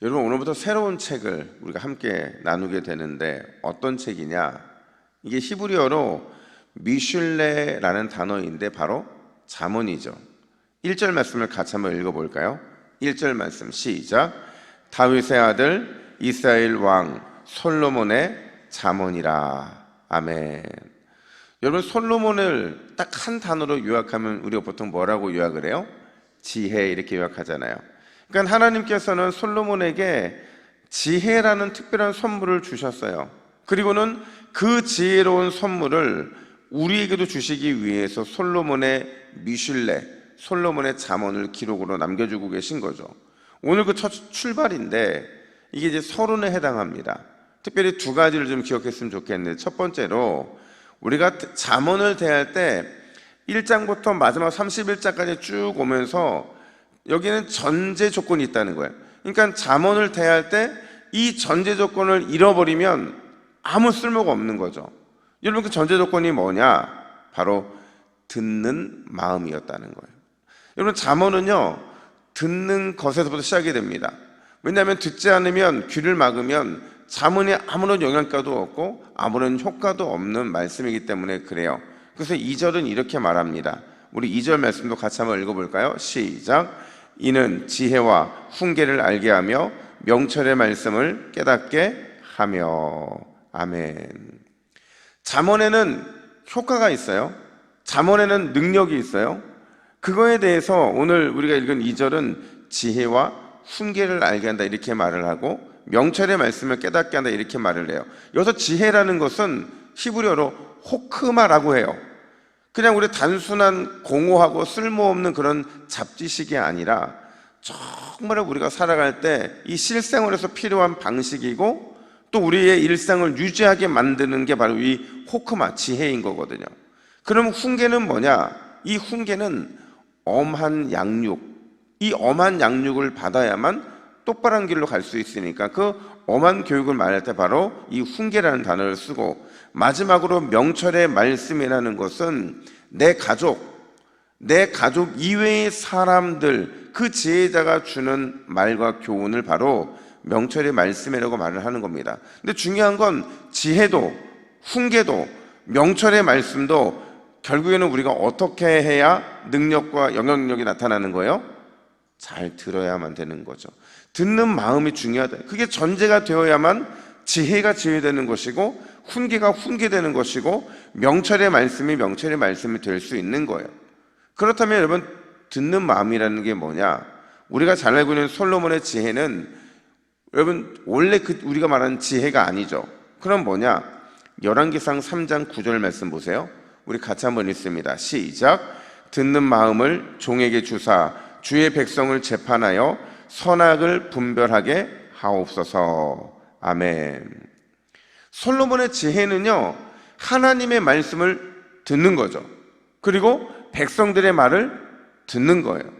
여러분 오늘부터 새로운 책을 우리가 함께 나누게 되는데 어떤 책이냐? 이게 히브리어로 미슐레라는 단어인데 바로 잠언이죠. 1절 말씀을 같이 한번 읽어 볼까요? 1절 말씀 시작. 다윗의 아들 이스라엘 왕 솔로몬의 잠언이라. 아멘. 여러분 솔로몬을 딱 한 단어로 요약하면 우리가 보통 뭐라고 요약을 해요? 지혜 이렇게 요약하잖아요. 그러니까 하나님께서는 솔로몬에게 지혜라는 특별한 선물을 주셨어요. 그리고는 그 지혜로운 선물을 우리에게도 주시기 위해서 솔로몬의 미슐레, 솔로몬의 잠언을 기록으로 남겨주고 계신 거죠. 오늘 그 첫 출발인데 이게 이제 서론에 해당합니다. 특별히 두 가지를 좀 기억했으면 좋겠는데 첫 번째로 우리가 잠언을 대할 때 1장부터 마지막 31장까지 쭉 오면서 여기는 전제 조건이 있다는 거예요. 그러니까 잠언을 대할 때 이 전제 조건을 잃어버리면 아무 쓸모가 없는 거죠. 여러분 그 전제 조건이 뭐냐? 바로 듣는 마음이었다는 거예요. 여러분 잠언은요 듣는 것에서부터 시작이 됩니다. 왜냐하면 듣지 않으면 귀를 막으면 잠언이 아무런 영향가도 없고 아무런 효과도 없는 말씀이기 때문에 그래요. 그래서 2절은 이렇게 말합니다. 우리 2절 말씀도 같이 한번 읽어볼까요? 시작. 이는 지혜와 훈계를 알게 하며 명철의 말씀을 깨닫게 하며 아멘. 잠언에는 효과가 있어요. 잠언에는 능력이 있어요. 그거에 대해서 오늘 우리가 읽은 2절은 지혜와 훈계를 알게 한다 이렇게 말을 하고 명철의 말씀을 깨닫게 한다 이렇게 말을 해요. 여기서 지혜라는 것은 히브리어로 호크마라고 해요. 그냥 우리 단순한 공허하고 쓸모없는 그런 잡지식이 아니라 정말 우리가 살아갈 때 이 실생활에서 필요한 방식이고 또 우리의 일상을 유지하게 만드는 게 바로 이 호크마 지혜인 거거든요. 그럼 훈계는 뭐냐? 이 훈계는 엄한 양육, 이 엄한 양육을 받아야만 똑바른 길로 갈 수 있으니까 그 엄한 교육을 말할 때 바로 이 훈계라는 단어를 쓰고 마지막으로 명철의 말씀이라는 것은 내 가족, 내 가족 이외의 사람들 그 지혜자가 주는 말과 교훈을 바로 명철의 말씀이라고 말을 하는 겁니다. 근데 중요한 건 지혜도 훈계도 명철의 말씀도 결국에는 우리가 어떻게 해야 능력과 영향력이 나타나는 거예요? 잘 들어야만 되는 거죠. 듣는 마음이 중요하다. 그게 전제가 되어야만 지혜가 지혜되는 것이고 훈계가 훈계되는 것이고 명철의 말씀이 명철의 말씀이 될 수 있는 거예요. 그렇다면 여러분 듣는 마음이라는 게 뭐냐? 우리가 잘 알고 있는 솔로몬의 지혜는 여러분 원래 그 우리가 말하는 지혜가 아니죠. 그럼 뭐냐? 열왕기상 3장 9절 말씀 보세요. 우리 같이 한번 읽습니다. 시작. 듣는 마음을 종에게 주사 주의 백성을 재판하여 선악을 분별하게 하옵소서. 아멘. 솔로몬의 지혜는요, 하나님의 말씀을 듣는 거죠. 그리고 백성들의 말을 듣는 거예요.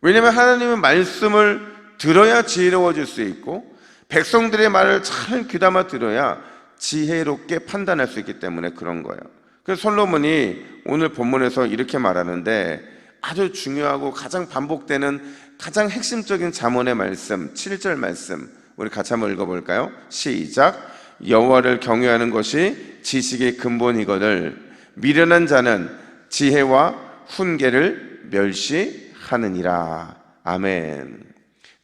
왜냐하면 하나님의 말씀을 들어야 지혜로워질 수 있고, 백성들의 말을 잘 귀담아 들어야 지혜롭게 판단할 수 있기 때문에 그런 거예요. 그래서 솔로몬이 오늘 본문에서 이렇게 말하는데 아주 중요하고 가장 반복되는 가장 핵심적인 잠언의 말씀, 7절 말씀, 우리 같이 한번 읽어볼까요? 시작. 여호와를 경외하는 것이 지식의 근본이거늘 미련한 자는 지혜와 훈계를 멸시하느니라. 아멘.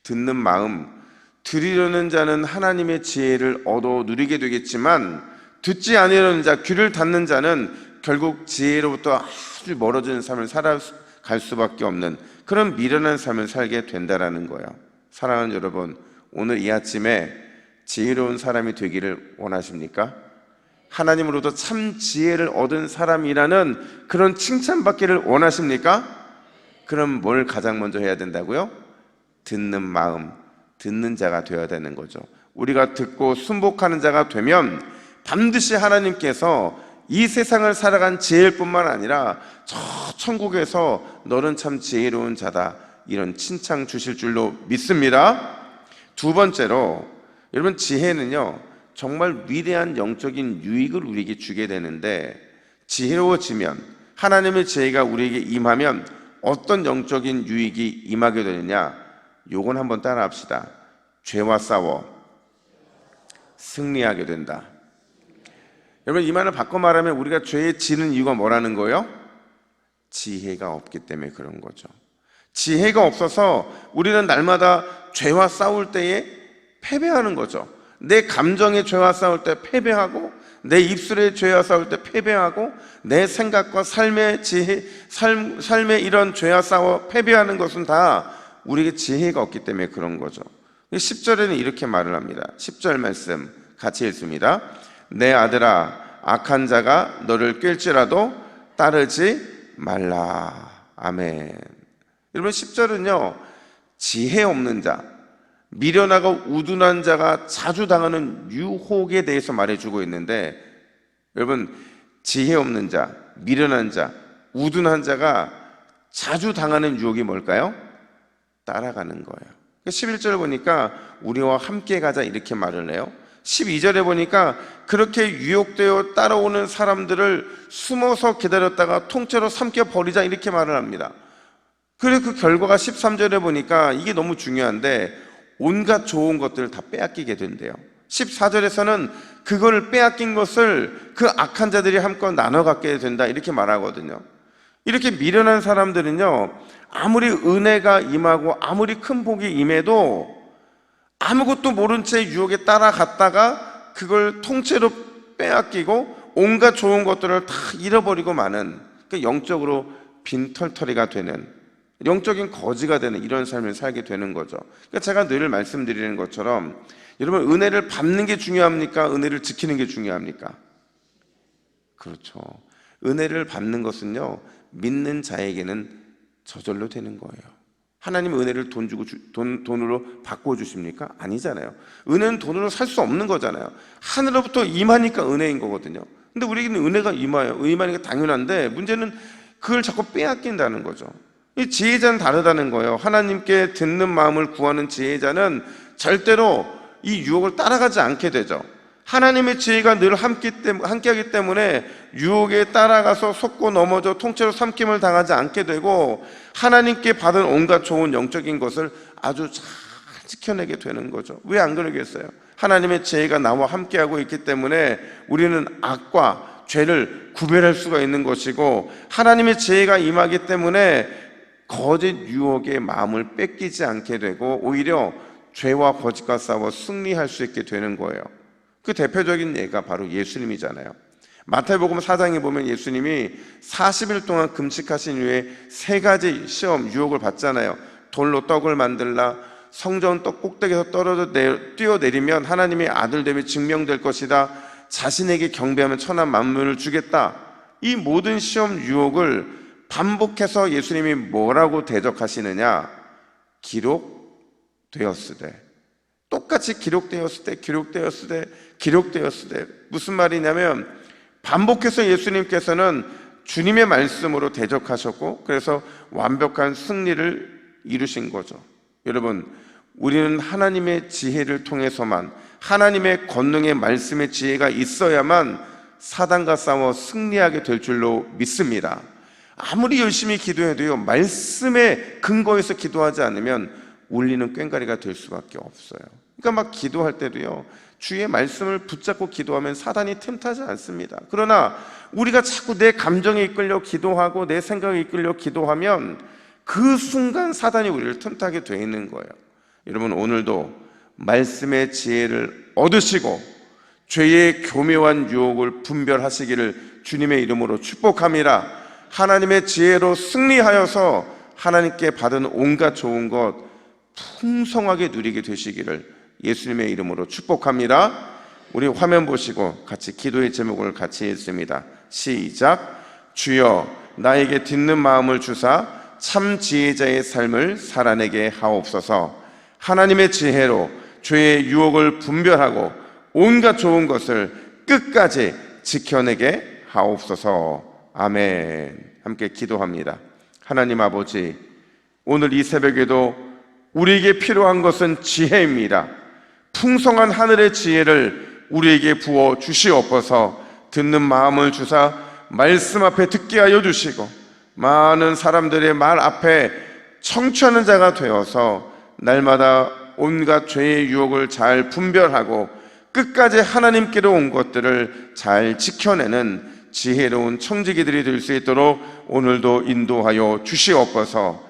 듣는 마음, 들으려는 자는 하나님의 지혜를 얻어 누리게 되겠지만 듣지 아니려는 자, 귀를 닫는 자는 결국 지혜로부터 아주 멀어지는 삶을 살아갈 수밖에 없는 그런 미련한 삶을 살게 된다라는 거예요. 사랑하는 여러분, 오늘 이 아침에 지혜로운 사람이 되기를 원하십니까? 하나님으로부터 참 지혜를 얻은 사람이라는 그런 칭찬받기를 원하십니까? 그럼 뭘 가장 먼저 해야 된다고요? 듣는 마음, 듣는 자가 되어야 되는 거죠. 우리가 듣고 순복하는 자가 되면 반드시 하나님께서 이 세상을 살아간 지혜뿐만 아니라 저 천국에서 너는 참 지혜로운 자다 이런 칭찬 주실 줄로 믿습니다. 두 번째로 여러분 지혜는요 정말 위대한 영적인 유익을 우리에게 주게 되는데 지혜로워지면 하나님의 지혜가 우리에게 임하면 어떤 영적인 유익이 임하게 되느냐 요건 한번 따라 합시다 죄와 싸워 승리하게 된다. 여러분 이 말을 바꿔 말하면 우리가 죄에 지는 이유가 뭐라는 거예요? 지혜가 없기 때문에 그런 거죠. 지혜가 없어서 우리는 날마다 죄와 싸울 때에 패배하는 거죠. 내 감정의 죄와 싸울 때 패배하고 내 입술의 죄와 싸울 때 패배하고 내 생각과 삶의 지혜, 삶, 삶의 이런 죄와 싸워 패배하는 것은 다 우리에게 지혜가 없기 때문에 그런 거죠. 10절에는 이렇게 말을 합니다. 10절 말씀 같이 읽습니다. 내 아들아 악한 자가 너를 꿰지라도 따르지 말라. 아멘. 여러분 10절은요. 지혜 없는 자, 미련하고 우둔한 자가 자주 당하는 유혹에 대해서 말해주고 있는데 여러분 지혜 없는 자, 미련한 자, 우둔한 자가 자주 당하는 유혹이 뭘까요? 따라가는 거예요. 11절 보니까 우리와 함께 가자 이렇게 말을 해요. 12절에 보니까 그렇게 유혹되어 따라오는 사람들을 숨어서 기다렸다가 통째로 삼켜 버리자 이렇게 말을 합니다. 그리고 그 결과가 13절에 보니까 이게 너무 중요한데 온갖 좋은 것들을 다 빼앗기게 된대요. 14절에서는 그걸 빼앗긴 것을 그 악한 자들이 함께 나눠 갖게 된다 이렇게 말하거든요. 이렇게 미련한 사람들은요, 아무리 은혜가 임하고 아무리 큰 복이 임해도 아무것도 모른 채 유혹에 따라갔다가 그걸 통째로 빼앗기고 온갖 좋은 것들을 다 잃어버리고 마는 그 영적으로 빈털터리가 되는 영적인 거지가 되는 이런 삶을 살게 되는 거죠. 그러니까 제가 늘 말씀드리는 것처럼 여러분 은혜를 받는 게 중요합니까? 은혜를 지키는 게 중요합니까? 그렇죠. 은혜를 받는 것은요 믿는 자에게는 저절로 되는 거예요. 하나님 은혜를 돈 주고 주, 돈 돈으로 바꿔 주십니까? 아니잖아요. 은혜는 돈으로 살 수 없는 거잖아요. 하늘로부터 임하니까 은혜인 거거든요. 근데 우리에게는 은혜가 임하여 임하니까 당연한데 문제는 그걸 자꾸 빼앗긴다는 거죠. 이 지혜자는 다르다는 거예요. 하나님께 듣는 마음을 구하는 지혜자는 절대로 이 유혹을 따라가지 않게 되죠. 하나님의 지혜가 늘 함께 함께 하기 때문에 유혹에 따라가서 속고 넘어져 통째로 삼킴을 당하지 않게 되고 하나님께 받은 온갖 좋은 영적인 것을 아주 잘 지켜내게 되는 거죠. 왜 안 그러겠어요? 하나님의 지혜가 나와 함께하고 있기 때문에 우리는 악과 죄를 구별할 수가 있는 것이고 하나님의 지혜가 임하기 때문에 거짓 유혹의 마음을 뺏기지 않게 되고 오히려 죄와 거짓과 싸워 승리할 수 있게 되는 거예요. 그 대표적인 예가 바로 예수님이잖아요. 마태복음 4장에 보면 예수님이 40일 동안 금식하신 후에 세 가지 시험, 유혹을 받잖아요. 돌로 떡을 만들라, 성전 떡 꼭대기에서 떨어져 내, 뛰어내리면 하나님의 아들 됨이 증명될 것이다. 자신에게 경배하면 천한 만물을 주겠다. 이 모든 시험 유혹을 반복해서 예수님이 뭐라고 대적하시느냐? 기록되었으되. 똑같이 기록되었을 때, 기록되었을 때, 기록되었을 때. 무슨 말이냐면, 반복해서 예수님께서는 주님의 말씀으로 대적하셨고, 그래서 완벽한 승리를 이루신 거죠. 여러분, 우리는 하나님의 지혜를 통해서만, 하나님의 권능의 말씀의 지혜가 있어야만 사단과 싸워 승리하게 될 줄로 믿습니다. 아무리 열심히 기도해도요, 말씀에 근거해서 기도하지 않으면 울리는 꽹가리가 될 수밖에 없어요. 그러니까 막 기도할 때도요, 주의 말씀을 붙잡고 기도하면 사단이 틈타지 않습니다. 그러나 우리가 자꾸 내 감정에 이끌려 기도하고 내 생각에 이끌려 기도하면 그 순간 사단이 우리를 틈타게 돼 있는 거예요. 여러분, 오늘도 말씀의 지혜를 얻으시고 죄의 교묘한 유혹을 분별하시기를 주님의 이름으로 축복함이라 하나님의 지혜로 승리하여서 하나님께 받은 온갖 좋은 것 풍성하게 누리게 되시기를 예수님의 이름으로 축복합니다. 우리 화면 보시고 같이 기도의 제목을 같이 읽습니다. 시작. 주여 나에게 듣는 마음을 주사 참 지혜자의 삶을 살아내게 하옵소서. 하나님의 지혜로 죄의 유혹을 분별하고 온갖 좋은 것을 끝까지 지켜내게 하옵소서. 아멘. 함께 기도합니다. 하나님 아버지, 오늘 이 새벽에도 우리에게 필요한 것은 지혜입니다. 풍성한 하늘의 지혜를 우리에게 부어 주시옵소서 듣는 마음을 주사 말씀 앞에 듣게 하여 주시고 많은 사람들의 말 앞에 청취하는 자가 되어서 날마다 온갖 죄의 유혹을 잘 분별하고 끝까지 하나님께로 온 것들을 잘 지켜내는 지혜로운 청지기들이 될 수 있도록 오늘도 인도하여 주시옵소서